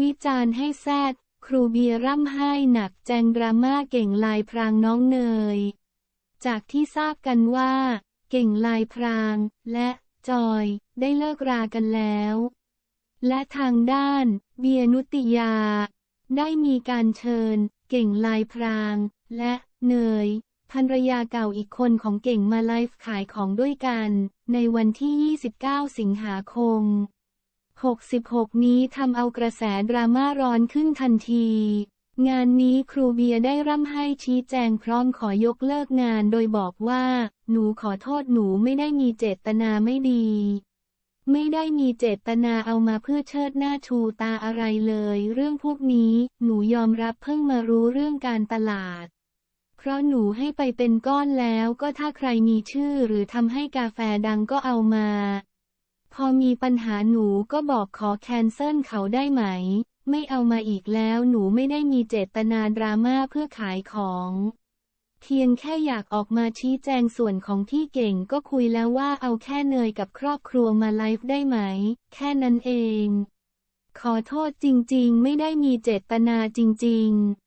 วิจารณ์ให้แซดครูเบียร่ำไห้หนักแจงดราม่าเก่งลายพรางน้องเนย จากที่ทราบกันว่า เก่งลายพราง และจอยได้เลิกรากันแล้ว และทางด้าน เบียนุติยา ได้มีการเชิญ เก่งลายพราง และเนยภรรยาเก่าอีกคนของเก่งมาไลฟ์ขายของด้วยกัน ในวันที่ 29 สิงหาคม 66 นี้ทำเอากระแสดราม่าร้อนขึ้นทันที งานนี้ครูเบียร์ได้ร่ำไห้ชี้แจงพร้อมขอยกเลิกงานโดยบอกว่า หนูขอโทษหนูไม่ได้มีเจตนาไม่ดี ไม่ได้มีเจตนาเอามาเพื่อเชิดหน้าชูตาอะไรเลย เรื่องพวกนี้ หนูยอมรับเพิ่งมารู้เรื่องการตลาดเพราะหนูให้ไปเป็นก้อนแล้วก็ถ้าใครมีชื่อหรือทำให้กาแฟดังก็เอามา พอมีปัญหาหนูก็บอกขอแคนเซิลเขาได้ไหม ไม่เอามาอีกแล้วหนูไม่ได้มีเจตนาดราม่าเพื่อขายของเพียงแค่อยากออกมาชี้แจงส่วนของที่เก่งก็คุยแล้วว่าเอาแค่เนยกับครอบครัวมาไลฟ์ได้ไหม แค่นั้นเอง ขอโทษจริงๆ ไม่ได้มีเจตนาจริง ๆ